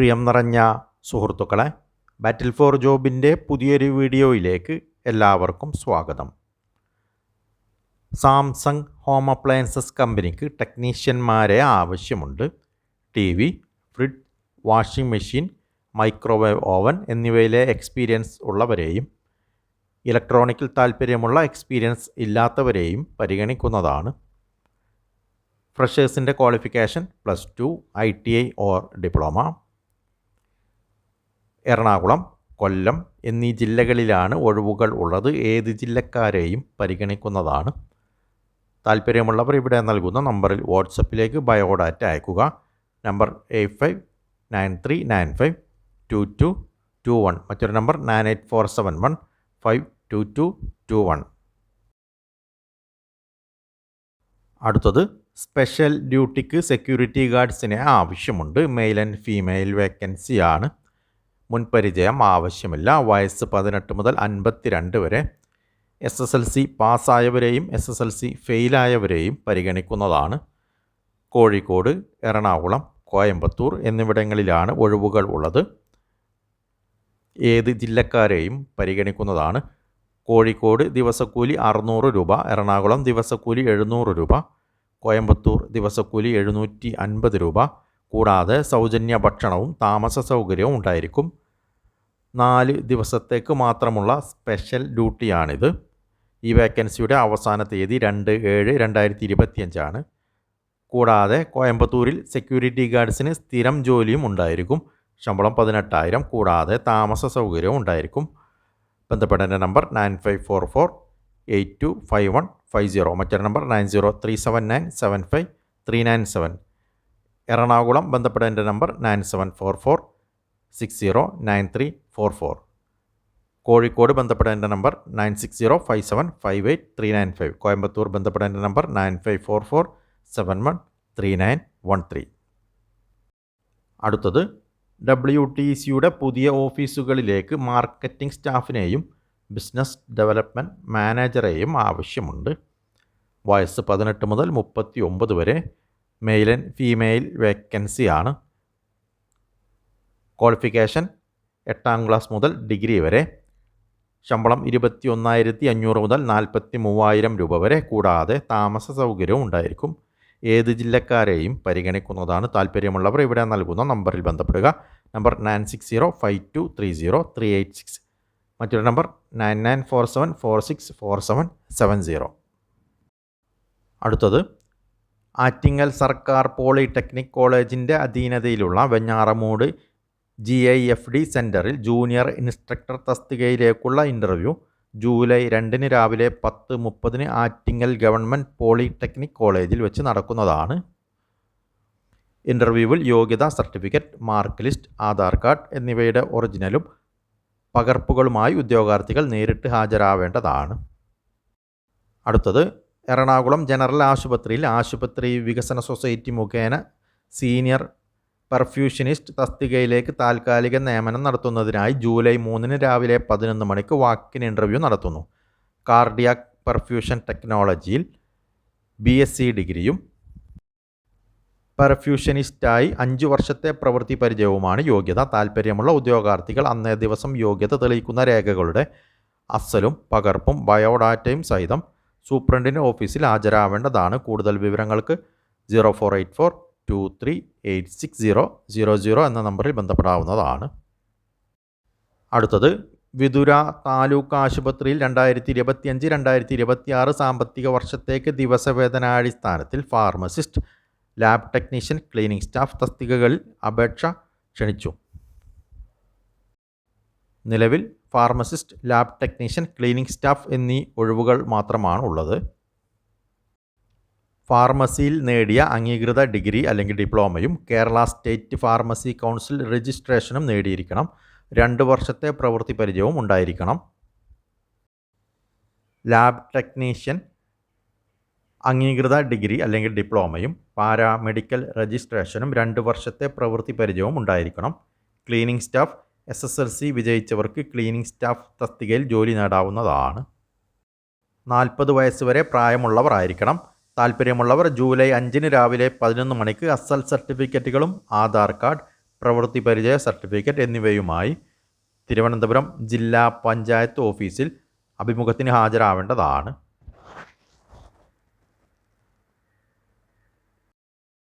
പ്രിയം നിറഞ്ഞ സുഹൃത്തുക്കളെ ബാറ്റിൽ ഫോർ ജോബിന്റെ പുതിയൊരു വീഡിയോയിലേക്ക് എല്ലാവർക്കും സ്വാഗതം. സാംസങ് ഹോം അപ്ലയൻസസ് കമ്പനിക്ക് ടെക്നീഷ്യന്മാരെ ആവശ്യമുണ്ട്. T V fridge washing machine microwave oven എന്നിവയിലെ എക്സ്പീരിയൻസ് ഉള്ളവരെയും ഇലക്ട്രോണിക്കിൽ താല്പര്യമുള്ള എക്സ്പീരിയൻസ് ഇല്ലാത്തവരെയും പരിഗണിക്കുന്നതാണ്. ഫ്രഷേഴ്സിന്റെ qualification plus two I T I or diploma Ernakulam Kollam എന്നീ ജില്ലകളിലാണ് ഒഴിവുകൾ ഉള്ളത്. ഏത് ജില്ലക്കാരെയും പരിഗണിക്കുന്നതാണ്. താല്പര്യമുള്ളവർ ഇവിടെ നൽകുന്ന നമ്പറിൽ വാട്സപ്പിലേക്ക് ബയോഡാറ്റ അയക്കുക. Number eight five nine three nine five two two two one. മറ്റൊരു number nine eight four seven one five two two two one. അടുത്തത് സ്പെഷ്യൽ ഡ്യൂട്ടിക്ക് സെക്യൂരിറ്റി ഗാർഡ്സിനെ ആവശ്യമുണ്ട്. മെയിൽ ആൻഡ് ഫീമെയിൽ വേക്കൻസിയാണ്. മുൻപരിചയം ആവശ്യമില്ല. വയസ്സ് പതിനെട്ട് മുതൽ അൻപത്തിരണ്ട് വരെ എസ് എസ് എൽ സി പാസ്സായവരെയും എസ് എസ് എൽ സി ഫെയിലായവരെയും പരിഗണിക്കുന്നതാണ്. കോഴിക്കോട് എറണാകുളം കോയമ്പത്തൂർ എന്നിവിടങ്ങളിലാണ് ഒഴിവുകൾ ഉള്ളത്. ഏത് ജില്ലക്കാരെയും പരിഗണിക്കുന്നതാണ്. കോഴിക്കോട് ദിവസക്കൂലി അറുന്നൂറ് രൂപ എറണാകുളം ദിവസക്കൂലി എഴുന്നൂറ് രൂപ കോയമ്പത്തൂർ ദിവസക്കൂലി എഴുന്നൂറ്റി അൻപത് രൂപ. കൂടാതെ സൗജന്യ ഭക്ഷണവും താമസ സൗകര്യവും ഉണ്ടായിരിക്കും. നാല് ദിവസത്തേക്ക് മാത്രമുള്ള സ്പെഷ്യൽ ഡ്യൂട്ടിയാണിത്. ഈ വേക്കൻസിയുടെ അവസാന തീയതി രണ്ട് ഏഴ് രണ്ടായിരത്തി ഇരുപത്തിയഞ്ചാണ് കൂടാതെ കോയമ്പത്തൂരിൽ സെക്യൂരിറ്റി ഗാർഡ്സിന് സ്ഥിരം ജോലിയും ഉണ്ടായിരിക്കും. ശമ്പളം പതിനെട്ടായിരം കൂടാതെ താമസ സൗകര്യവും ഉണ്ടായിരിക്കും. ബന്ധപ്പെടേണ്ട number nine five four four eight two five one five zero. മറ്റൊരു number nine zero three seven nine seven five three nine seven. Ernakulam ബന്ധപ്പെടേണ്ട number nine seven four four six zero nine three four four Kozhikode ബന്ധപ്പെടേണ്ട number nine six zero five seven five eight three nine five Coimbatore ബന്ധപ്പെടേണ്ട number nine five four four seven one three nine one three അടുത്തത് W T സിയുടെ പുതിയ ഓഫീസുകളിലേക്ക് marketing സ്റ്റാഫിനെയും business development മാനേജറെയും ആവശ്യമുണ്ട്. വയസ്സ് പതിനെട്ട് മുതൽ മുപ്പത്തി ഒമ്പത് വരെ മെയിൽ ആൻഡ് ഫീമെയിൽ വേക്കൻസിയാണ്. ക്വാളിഫിക്കേഷൻ എട്ടാം ക്ലാസ് മുതൽ ഡിഗ്രി വരെ. ശമ്പളം ഇരുപത്തി ഒന്നായിരത്തി അഞ്ഞൂറ് മുതൽ നാൽപ്പത്തി മൂവായിരം രൂപ വരെ. കൂടാതെ താമസ സൗകര്യവും ഉണ്ടായിരിക്കും. ഏത് ജില്ലക്കാരെയും പരിഗണിക്കുന്നതാണ് താല്പര്യമുള്ളവർ. ഇവിടെ നൽകുന്ന നമ്പറിൽ ബന്ധപ്പെടുക. Number nine six zero five two three zero three eight six. മറ്റൊരു number nine nine four seven four six four seven seven zero. അടുത്തത് ആറ്റിങ്ങൽ സർക്കാർ പോളിടെക്നിക് കോളേജിന്റെ അധീനതയിലുള്ള Venjaramoodu G I F D സെന്ററിൽ ജൂനിയർ ഇൻസ്ട്രക്ടർ തസ്തികയിലേക്കുള്ള ഇന്റർവ്യൂ ജൂലൈ രണ്ടിന് രാവിലെ പത്ത് മുപ്പതിന് ആറ്റിങ്ങൽ ഗവൺമെന്റ് പോളിടെക്നിക് കോളേജിൽ വെച്ച് നടക്കുന്നതാണ്. ഇന്റർവ്യൂവിൽ യോഗ്യതാ certificate mark list Aadhaar card എന്നിവയുടെ ഒറിജിനലും പകർപ്പുകളുമായി ഉദ്യോഗാർത്ഥികൾ നേരിട്ട് ഹാജരാവേണ്ടതാണ്. അടുത്തത് എറണാകുളം ജനറൽ ആശുപത്രിയിൽ ആശുപത്രി വികസന സൊസൈറ്റി മുഖേന സീനിയർ പെർഫ്യൂഷനിസ്റ്റ് തസ്തികയിലേക്ക് താൽക്കാലിക നിയമനം നടത്തുന്നതിനായി ജൂലൈ മൂന്നിന് രാവിലെ പതിനൊന്ന് മണിക്ക് വാക്കിൻ ഇന്റർവ്യൂ നടത്തുന്നു. കാർഡിയാക് പെർഫ്യൂഷൻ ടെക്നോളജിയിൽ ബി എസ് സി ഡിഗ്രിയും പെർഫ്യൂഷനിസ്റ്റായി അഞ്ച് വർഷത്തെ പ്രവൃത്തി പരിചയവുമാണ് യോഗ്യത. താൽപ്പര്യമുള്ള ഉദ്യോഗാർത്ഥികൾ അന്നേ ദിവസം യോഗ്യത തെളിയിക്കുന്ന രേഖകളുടെ അസലും പകർപ്പും ബയോഡാറ്റയും സഹിതം സൂപ്രണ്ടിന്റെ ഓഫീസിൽ ഹാജരാവേണ്ടതാണ്. കൂടുതൽ വിവരങ്ങൾക്ക് zero four eight four two three eight six zero zero zero എന്ന നമ്പറിൽ ബന്ധപ്പെടാവുന്നതാണ്. അടുത്തത് വിതുര താലൂക്ക് ആശുപത്രിയിൽ രണ്ടായിരത്തി ഇരുപത്തിയഞ്ച് രണ്ടായിരത്തി ഇരുപത്തിയാറ് സാമ്പത്തിക വർഷത്തേക്ക് ദിവസവേതനാടിസ്ഥാനത്തിൽ pharmacist lab technician cleaning staff തസ്തികകളിൽ അപേക്ഷ ക്ഷണിച്ചു. നിലവിൽ pharmacist lab technician cleaning staff എന്നീ ഒഴിവുകൾ മാത്രമാണ് ഉള്ളത് ഫാർമസിയിൽ നേടിയ അംഗീകൃത ഡിഗ്രി അല്ലെങ്കിൽ ഡിപ്ലോമയും കേരള സ്റ്റേറ്റ് ഫാർമസി കൗൺസിൽ രജിസ്ട്രേഷനും നേടിയിരിക്കണം. രണ്ട് വർഷത്തെ പ്രവൃത്തി പരിചയവും ഉണ്ടായിരിക്കണം. ലാബ് ടെക്നീഷ്യൻ അംഗീകൃത ഡിഗ്രി അല്ലെങ്കിൽ ഡിപ്ലോമയും പാരാമെഡിക്കൽ രജിസ്ട്രേഷനും രണ്ട് വർഷത്തെ പ്രവൃത്തി പരിചയവും ഉണ്ടായിരിക്കണം. Cleaning staff S S L C വിജയിച്ചവർക്ക് cleaning staff തസ്തികയിൽ ജോലി നേടാവുന്നതാണ്. നാൽപ്പത് വയസ്സ് വരെ പ്രായമുള്ളവർ ആയിരിക്കണം. താല്പര്യമുള്ളവർ ജൂലൈ അഞ്ചിന് രാവിലെ പതിനൊന്ന് മണിക്ക് അസൽ സർട്ടിഫിക്കറ്റുകളും ആധാർ കാർഡ് പ്രവൃത്തി പരിചയ സർട്ടിഫിക്കറ്റ് എന്നിവയുമായി തിരുവനന്തപുരം ജില്ലാ പഞ്ചായത്ത് ഓഫീസിൽ അഭിമുഖത്തിന് ഹാജരാവേണ്ടതാണ്.